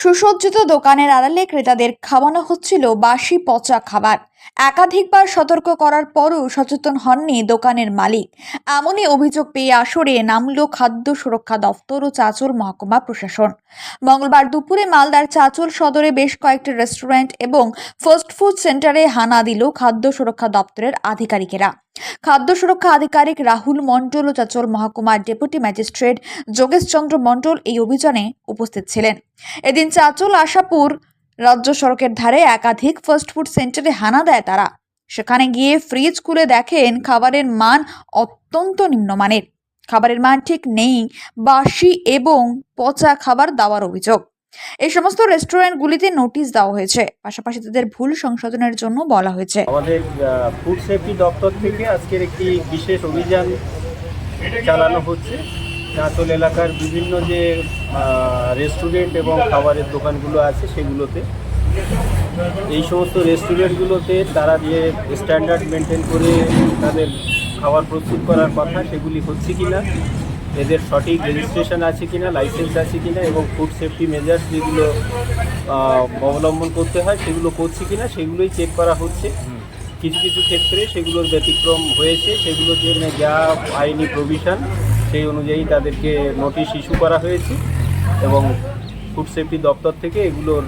সুসজ্জিত দোকানের আড়ালে ক্রেতাদের খাওয়ানো হচ্ছিল বাসি পচা খাবার। একাধিকবার সতর্ক করার পরও সচেতন হননি দোকানের মালিক। এমনই অভিযোগ পেয়ে আসরে নামল খাদ্য সুরক্ষা দফতর ও চাঁচল মহকুমা প্রশাসন। মঙ্গলবার দুপুরে মালদার চাঁচল সদরে বেশ কয়েকটি রেস্টুরেন্ট এবং ফাস্ট ফুড সেন্টারে হানা দিল খাদ্য সুরক্ষা দপ্তরের আধিকারিকেরা। খাদ্য সুরক্ষা আধিকারিক রাহুল মণ্ডল ও চাঁচল মহকুমার ডেপুটি ম্যাজিস্ট্রেট যোগেশ চন্দ্র মণ্ডল এই অভিযানে উপস্থিত ছিলেন। এদিন চাঁচল আশাপুর রাজ্য সড়কের ধারে একাধিক ফাস্টফুড সেন্টারে হানা দেয় তারা। সেখানে গিয়ে ফ্রিজ খুলে দেখেন খাবারের মান অত্যন্ত নিম্নমানের। খাবারের মান ঠিক নেই, বাসি এবং পচা খাবার দেওয়ার অভিযোগ। এই সমস্ত রেস্টুরেন্টগুলিতে নোটিশ দেওয়া হয়েছে। পাশাপাশি তাদের ভুল সংশোধনের জন্য বলা হয়েছে। আমাদের ফুড সেফটি দপ্তর থেকে আজকের একটি বিশেষ অভিযান চালানো হচ্ছে। চাঁচল এলাকার বিভিন্ন যে রেস্টুরেন্ট এবং খাবারের দোকানগুলো আছে সেগুলোতে। এই সমস্ত রেস্টুরেন্টগুলোতে তারা যে স্ট্যান্ডার্ড মেনটেন করে তাদের খাবার প্রস্তুত করার কথা, সেগুলি হচ্ছে কি না এদের সঠিক রেজিস্ট্রেশন আছে কি না লাইসেন্স আছে কি না এবং ফুড সেফটি মেজার্স যেগুলো অবলম্বন করতে হয়, সেগুলো করছে কি না সেগুলোই চেক করা হচ্ছে। কিছু কিছু ক্ষেত্রে সেগুলোর ব্যতিক্রম হয়েছে, সেগুলোর জন্য যা আইনি প্রভিশন সেই অনুযায়ী তাদেরকে নোটিশ ইস্যু করা হয়েছে। এবং ফুড সেফটি দপ্তর থেকে এগুলোর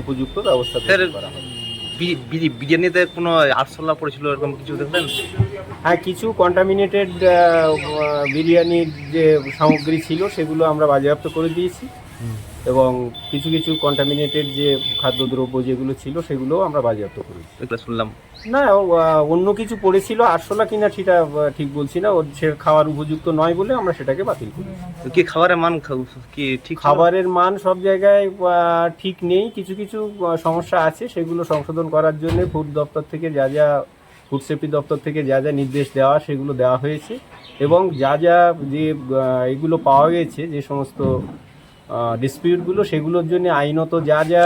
উপযুক্ত ব্যবস্থা করা হবে। বিরিয়ানিতে কোনো আরশোলা পড়েছিল এরকম কিছু দেখবেন হ্যাঁ কিছু কন্টামিনেটেড বিরিয়ানির যে সামগ্রী ছিল সেগুলো আমরা বাজেয়াপ্ত করে দিয়েছি। এবং কিছু কিছু কন্টামিনেটেড যে খাদ্যদ্রব্য যেগুলো ছিল সেগুলোও আমরা বাজেয়াপ্ত করেছি। শুনলাম। না অন্য কিছু পড়েছিল আরশোলা কিনা সেটা ঠিক বলছি না। ওর সে খাওয়ার উপযুক্ত নয় বলে আমরা সেটাকে বাতিল করি। কি খাবারের মান কি ঠিক খাবারের মান সব জায়গায় ঠিক নেই। কিছু কিছু সমস্যা আছে সেগুলো সংশোধন করার জন্য ফুড দপ্তর থেকে যা যা ফুড সেফটি দপ্তর থেকে যা যা নির্দেশ দেওয়া সেগুলো দেওয়া হয়েছে। এবং যা যা যে এগুলো পাওয়া গেছে যে সমস্ত ডিসপিউটগুলো সেগুলোর জন্য আইনত যা যা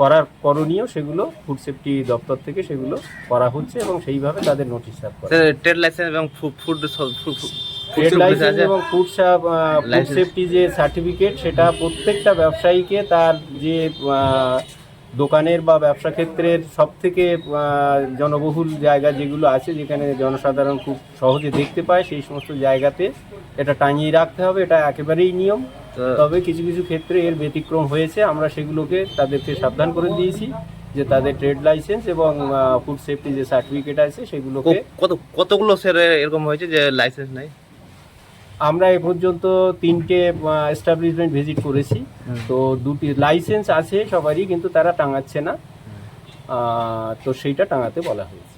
করার করণীয় সেগুলো ফুড সেফটি দপ্তর থেকে সেগুলো করা হচ্ছে এবং সেইভাবে তাদের নোটিশ সার্ভ করা ট্রেড লাইসেন্স এবং ফুড ফুড ট্রেড লাইসেন্স এবং ফুড ফুড সেফটি যে সার্টিফিকেট সেটা প্রত্যেকটা ব্যবসায়ীকে তার যে দোকানের বা ব্যবসা ক্ষেত্রের সব থেকে জনবহুল জায়গা যেগুলো আছে যেখানে জনসাধারণ খুব সহজে দেখতে পায় সেই সমস্ত জায়গাতে এটা টাঙিয়ে রাখতে হবে। এটা একেবারেই নিয়ম। তবে কিছু কিছু ক্ষেত্রে এর ব্যতিক্রম হয়েছে। আমরা সেগুলোকে তাদেরকে সাবধান করে দিয়েছি যে তাদের ট্রেড লাইসেন্স এবং ফুড সেফটি যে সার্টিফিকেট আছে সেগুলোকে কত কতগুলো স্যার এরকম হয়েছে যে লাইসেন্স নাই? আমরা এ পর্যন্ত তিনটে এস্টাবলিশমেন্ট ভিজিট করেছি। তো দুটি লাইসেন্স আছে সবারই কিন্তু তারা টাঙাচ্ছে না। তো সেইটা টাঙাতে বলা হয়েছে।